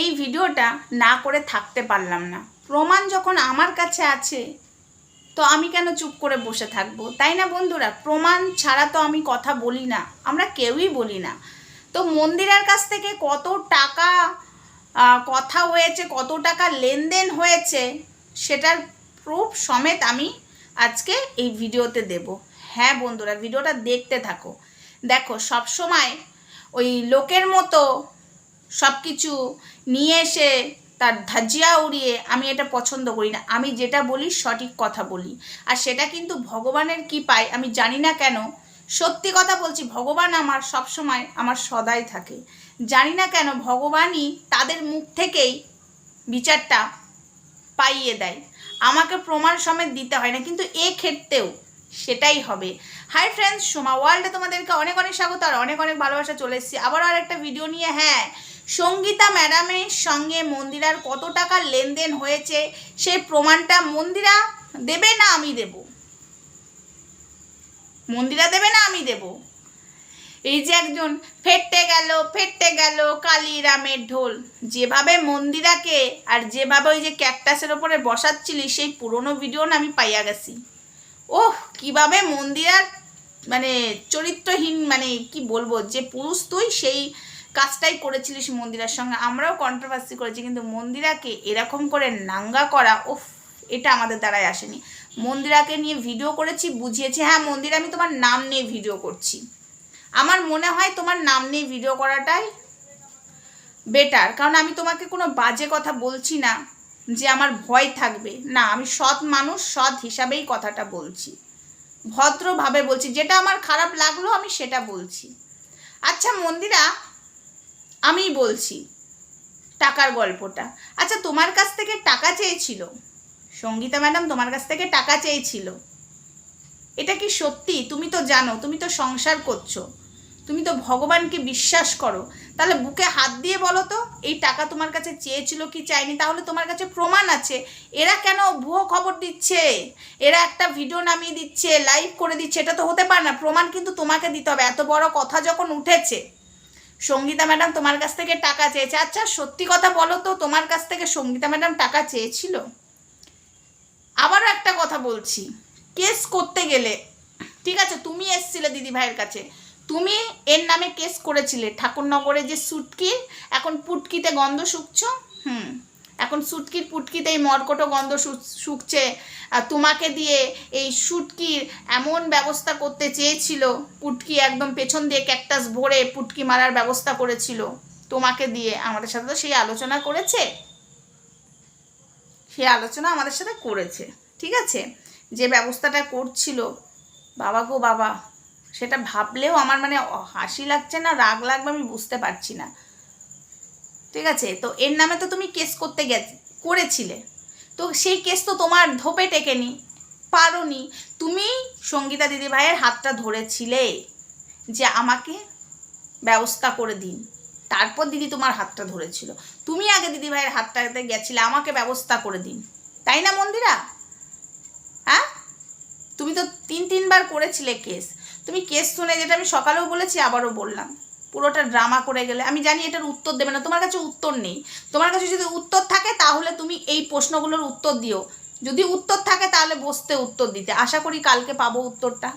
এই ভিডিওটা না করে থাকতে পারলাম না। প্রমাণ যখন আমার কাছে আছে, তো আমি কেন চুপ করে বসে থাকব? তাই না বন্ধুরা? প্রমাণ ছাড়া তো আমি কথা বলি না। আমরা কেউই বলি না। তো মন্দিরের কাছ থেকে কত টাকা কথা হয়েছে, কত টাকা লেনদেন হয়েছে, সেটার প্রুফ সমেত আমি আজকে এই ভিডিওতে দেব। হ্যাঁ বন্ধুরা, ভিডিওটা দেখতে থাকো। দেখো সব সময় ওই লোকের মতো সব কিছু নিয়ে এসে তার ধাজিয়া উড়িয়ে আমি এটা পছন্দ করি না। আমি যেটা বলি সঠিক কথা বলি। আর সেটা কিন্তু ভগবানের কি পাই আমি জানি না কেন, সত্যি কথা বলছি, ভগবান আমার সব সময় আমার সদাই থাকে। জানি না কেন ভগবানই তাদের মুখ থেকেই বিচারটা পাইয়ে দেয়। আমাকে প্রমাণ সমেত দিতে হয় না, কিন্তু এ ক্ষেত্রেও সেটাই হবে। হাই ফ্রেন্ডস সোমা ওয়ার্ল্ডে তোমাদেরকে অনেক অনেক স্বাগত, আর অনেক অনেক ভালোবাসা চলে এসেছি। আবারও আর একটা ভিডিও নিয়ে হ্যাঁ সঙ্গীতা ম্যাডামের সঙ্গে মন্দিরার কত টাকা লেনদেন হয়েছে সেই প্রমাণটা মন্দিরা দেবে না আমি দেব। মন্দিরা দেবে না আমি দেব। এই যে একজন ফেটে গেল ফেটে গেল কালিরামের ঢোল। যেভাবে মন্দিরাকে আর যেভাবে ওই যে ক্যাকটাসের ওপরে বসাচ্ছিলি, সেই পুরনো ভিডিও না আমি পাইয়া গেছি। ওহ, কীভাবে মন্দিরার মানে চরিত্রহীন মানে কি বলব, যে পুরুষ তুই, সেই কাজটাই করেছিলিস মন্দিরার সঙ্গে। আমরাও কন্ট্রোভার্সি করেছি, কিন্তু মন্দিরাকে এরকম করে নাঙ্গা করা ওফ এটা আমাদের দ্বারাই আসেনি। মন্দিরাকে নিয়ে ভিডিও করেছি, বুঝিয়েছি হ্যাঁ মন্দিরা, আমি তোমার নাম নিয়ে ভিডিও করছি। আমার মনে হয় তোমার নাম নিয়ে ভিডিও করাটাই বেটার কারণ আমি তোমাকে কোনো বাজে কথা বলছি না যে আমার ভয় থাকবে। না, আমি সৎ মানুষ, সৎ হিসাবেই কথাটা বলছি। ভদ্রভাবে বলছি, যেটা আমার খারাপ লাগল আমি সেটা বলছি। আচ্ছা মন্দিরা আমি বলছি টাকার গল্পটা। আচ্ছা তোমার কাছ থেকে টাকা চেয়েছিল। সঙ্গীতা ম্যাডাম তোমার কাছ থেকে টাকা চেয়েছিল। এটা কি সত্যি? তুমি তো জানো, তুমি তো সংসার করছ। তুমি তো ভগবানকে বিশ্বাস করো। তাহলে বুকে হাত দিয়ে বলো তো, এই টাকা তোমার কাছে চেয়েছিল কি চাইনি তাহলে তোমার কাছে প্রমাণ আছে। এরা কেন ভুয়ো খবর দিচ্ছে? এরা একটা ভিডিও নামিয়ে দিচ্ছে, লাইভ করে দিচ্ছে, এটা তো হতে পারে না। প্রমাণ কিন্তু তোমাকে দিতে হবে। এত বড় কথা যখন উঠেছে সঙ্গীতা ম্যাডাম তোমার কাছ থেকে টাকা চেয়েছে। আচ্ছা সত্যি কথা বলো তো, তোমার কাছ থেকে সঙ্গীতা ম্যাডাম টাকা চেয়েছিল? আবারও একটা কথা বলছি। কেস করতে গেলে, ঠিক আছে, তুমি এসছিলে দিদি ভাইয়ের কাছে। তুমি এর নামে কেস করেছিলে। ঠাকুরনগরে যে সুটকি, এখন পুটকিতে গন্ধ শুকছ? হুম। এখন সুটকির পুটকিতে এই মরকটো গন্ধ শুকছে। তোমাকে দিয়ে এই সুটকির এমন ব্যবস্থা করতে চেয়েছিল, পুটকি একদম পেছন দিয়ে ক্যাকটাস ভরে পুটকি মারার ব্যবস্থা করেছিল। তোমাকে দিয়ে আমাদের সাথে তো সেই আলোচনা করেছে। সেই আলোচনা আমাদের সাথে করেছে, ঠিক আছে? যে ব্যবস্থাটা করছিল, বাবা গো বাবা, সেটা ভাবলেও আমার মানে হাসি লাগছে না, রাগ লাগবে আমি বুঝতে পারছি না। ঠিক আছে? তো এর নামে তো তুমি কেস করতে গে করেছিলে। তো সেই কেস তো তোমার ধোপে টেকেনি, পারোনি। তুমি সঙ্গীতা দিদি ভাইয়ের হাতটা ধরেছিলে যে আমাকে ব্যবস্থা করে দিন। তারপর দিদি তোমার হাতটা ধরেছিল। তুমি আগে দিদি ভাইয়ের হাতটাতে গেছিলে, আমাকে ব্যবস্থা করে দিন। তাই না মন্দিরা? হ্যাঁ? তুমি তো তিন তিনবার করেছিলে কেস তুমি কেস শুনে যেটা আমি সকালেও বলেছি, আবারও বললাম। পুরোটা ড্রামা করে গেলে। আমি জানি এটার উত্তর দেবে না, তোমার কাছে উত্তর নেই। তোমার কাছে যদি উত্তর থাকে, তাহলে তুমি এই প্রশ্নগুলোর উত্তর দিও। যদি উত্তর থাকে, তাহলে বসতে উত্তর দিতে। আশা করি কালকে পাবো উত্তরটা।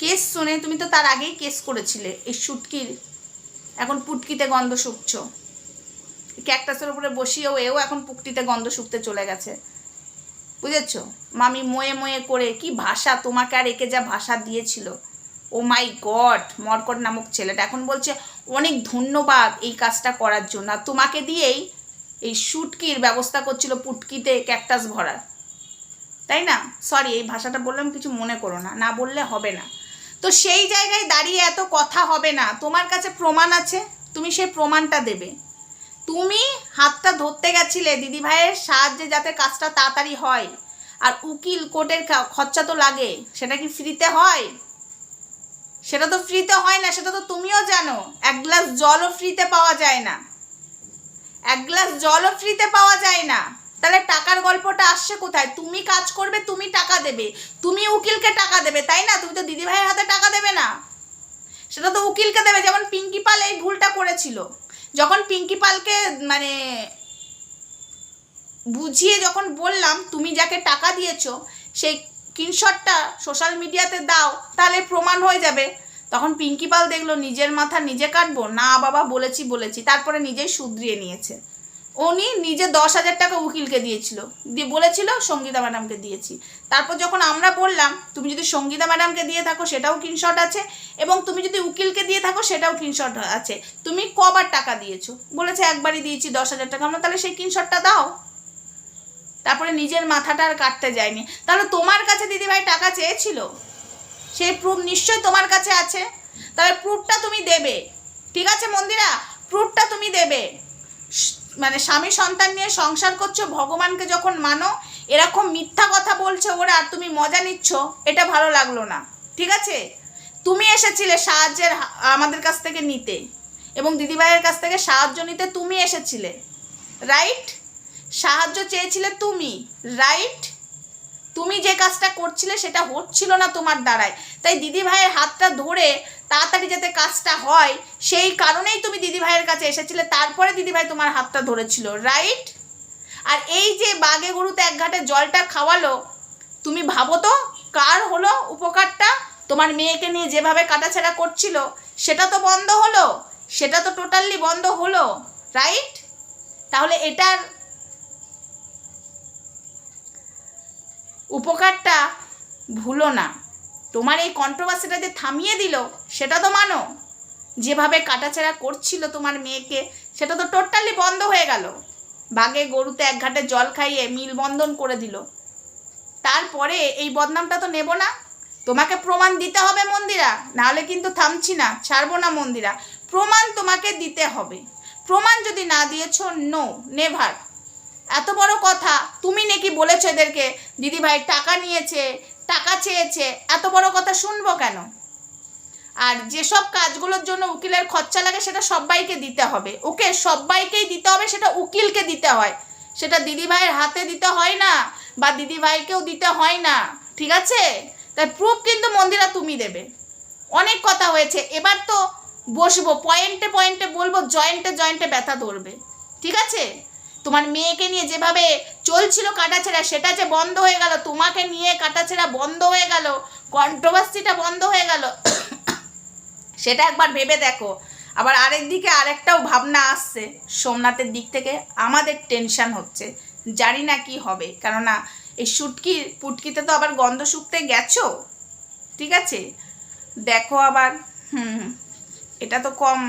কেস শুনে, তুমি তো তার আগেই কেস করেছিলে, এই শুটকির। এখন পুটকিতে গন্ধ শুকছো। ক্যাকটাসের উপরে বসিয়েও এও এখন পুকটিতে গন্ধ শুকতে চলে গেছে। বুঝেছ? মামি ময়ে ময়ে করে, কি ভাষা তোমাকে আর একে যা ভাষা দিয়েছিল। ও মাই গড, মরকট নামক ছেলেটা। এখন বলছে, অনেক ধন্যবাদ এই কাজটা করার জন্য। আর তোমাকে দিয়েই এই শুটকির ব্যবস্থা করছিল পুটকিতে ক্যাকটাস ভরার। তাই না? সরি এই ভাষাটা বললাম, কিছু মনে করো না। না বললে হবে না। তো সেই জায়গায় দাঁড়িয়ে এত কথা হবে না। তোমার কাছে প্রমাণ আছে? তুমি সেই প্রমাণটা দেবে। তুমি হাতটা ধরতে গেছিলে দিদি ভাইয়ের সাহায্যে যাতে কাজটা তাড়াতাড়ি হয়। আর উকিল কোর্টের খরচা তো লাগে। সেটা কি ফ্রিতে হয়? সেটা তো ফ্রিতে হয় না, সেটা তো তুমিও জানো। এক গ্লাস জলও ফ্রিতে পাওয়া যায় না। এক গ্লাস জলও ফ্রিতে পাওয়া যায় না। তাহলে টাকার গল্পটা আসছে কোথায়? তুমি কাজ করবে, তুমি টাকা দেবে। তুমি উকিলকে টাকা দেবে, তাই না? তুমি তো দিদি ভাইয়ের হাতে টাকা দেবে না। সেটা তো উকিলকে দেবে, যেমন পিঙ্কি পাল এই ভুলটা করেছিল। যখন পিঙ্কি পালকে মানে বুঝিয়ে যখন বললাম, তুমি যাকে টাকা দিয়েছ, সেই স্ক্রিনশটটা সোশ্যাল মিডিয়াতে দাও, তাহলে প্রমাণ হয়ে যাবে। তখন পিঙ্কি পাল দেখল, নিজের মাথা নিজে কাটবো? না, বাবা, বলেছি বলেছি। তারপরে নিজেই শুধরিয়ে নিয়েছে। উনি নিজে দশ হাজার টাকা উকিলকে দিয়েছিল। দিয়ে বলেছিল, সঙ্গীতা ম্যাডামকে দিয়েছি। তারপর যখন আমরা বললাম, তুমি যদি সঙ্গীতা ম্যাডামকে দিয়ে থাকো, সেটাও কিনশট আছে। এবং তুমি যদি উকিলকে দিয়ে থাকো, সেটাও স্ক্রিনশট আছে। তুমি কবার টাকা দিয়েছ? বলেছে, একবারই দিয়েছি দশ হাজার টাকা। আমরা তাহলে সেই কিনশটটা দাও। তারপরে নিজের মাথাটা আর কাটতে যায়নি। তাহলে তোমার কাছে দিদিভাই টাকা চেয়েছিল? সেই প্রুফ নিশ্চয়ই তোমার কাছে আছে। তাহলে প্রুফটা তুমি দেবে। ঠিক আছে মন্দিরা? প্রুফটা তুমি দেবে। মানে স্বামী সন্তান নিয়ে সংসার করছ, ভগবানকে যখন মানো, এরকম মিথ্যা কথা বলছে ওরা, আর তুমি মজা নিচ্ছ, এটা ভালো লাগল না। ঠিক আছে? তুমি এসেছিলে সাহায্যের আমাদের কাছ থেকে নিতে। এবং দিদিভাইয়ের কাছ থেকে সাহায্য নিতে তুমি এসেছিলে। রাইট সাহায্য চেয়েছিলে তুমি রাইট তুমি যে কাজটা করছিলে সেটা হচ্ছিল না তোমার দ্বারায়। তাই দিদি ভাইয়ের হাতটা ধরে তাড়াতাড়ি যাতে কাজটা হয়, সেই কারণেই তুমি দিদি ভাইয়ের কাছে এসেছিলে, তারপরে দিদি ভাই তোমার হাতটা ধরেছিল রাইট আর এই যে বাগে গরুতে এক ঘাটে জলটা খাওয়ালো, তুমি ভাবো তো, কার হলো উপকারটা? তোমার মেয়েকে নিয়ে যেভাবে কাটাছেড়া করছিল, সেটা তো বন্ধ হলো, সেটা তো টোটালি বন্ধ হলো রাইট তাহলে এটার উপকারটা ভুলো না। তোমার এই কন্ট্রোভার্সিটা যে থামিয়ে দিল, সেটা তো মানো। যেভাবে কাটাছেড়া করছিল তোমার মেয়েকে, সেটা তো টোটালি বন্ধ হয়ে গেল। বাগে গরুতে এক ঘাটে জল খাইয়ে মিল বন্ধন করে দিল। তারপরে এই বদনামটা তো নেব না। তোমাকে প্রমাণ দিতে হবে মন্দিরা, নাহলে কিন্তু থামছি না, ছাড়বো না মন্দিরা। প্রমাণ তোমাকে দিতে হবে। প্রমাণ যদি না দিয়েছ নো নেভার এত বড় কথা। তুমি নাকি বলেছ এদেরকে, দিদি ভাই টাকা নিয়েছে, টাকা চেয়েছে, এত বড় কথা শুনব কেন? আর যেসব কাজগুলোর জন্য উকিলের খরচা লাগে সেটা সবাইকে দিতে হবে। ওকে সবাইকেই দিতে হবে, সেটা উকিলকে দিতে হয়। সেটা দিদি ভাইয়ের হাতে দিতে হয় না, বা দিদি ভাইকেও দিতে হয় না, ঠিক আছে? তাই প্রুফ কিন্তু মন্দিরা তুমি দেবে। অনেক কথা হয়েছে। এবার তো বসবো, পয়েন্টে পয়েন্টে বলব, জয়েন্টে জয়েন্টে ব্যথা ধরবে। ঠিক আছে? তোমার মেয়েকে নিয়ে যেভাবে চলছিল কাটাছেড়া সেটা যে বন্ধ হয়ে গেল তোমাকে নিয়ে কাটাছেড়া বন্ধ হয়ে গেল কন্ট্রোভার্সিটা বন্ধ হয়ে গেল সেটা একবার ভেবে দেখো। আবার আরেক দিকে আরেকটাও ভাবনা আসছে সোমনাথের দিক থেকে আমাদের টেনশান হচ্ছে জানি না কি হবে কেননা এই শুটকি পুটকিতে তো আবার গন্ধ শুকতে গেছো ঠিক আছে? দেখো আবার হুম, এটা তো কম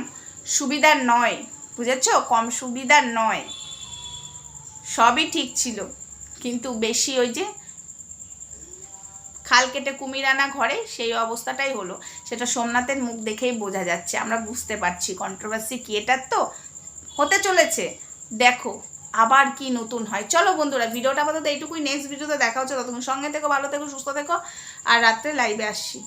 সুবিধার নয় বুঝেছ? কম সুবিধার নয়। সবই ঠিক ছিল। কিন্তু বেশি ওই যে খাল কেটে কুমির আনা ঘরে সেই অবস্থাটাই হলো। সেটা সোমনাথের মুখ দেখেই বোঝা যাচ্ছে। আমরা বুঝতে পারছি কন্ট্রোভার্সি কি এটার তো। হতে চলেছে। দেখো, আবার কি নতুন হয়। চলো বন্ধুরা, ভিডিওটা আপাতত এইটুকুই। নেক্সট ভিডিওতে দেখা হচ্ছে। ততক্ষণ সঙ্গে থেকো, ভালো থেকো, সুস্থ থেকো। আর রাত্রে লাইভে আসছি।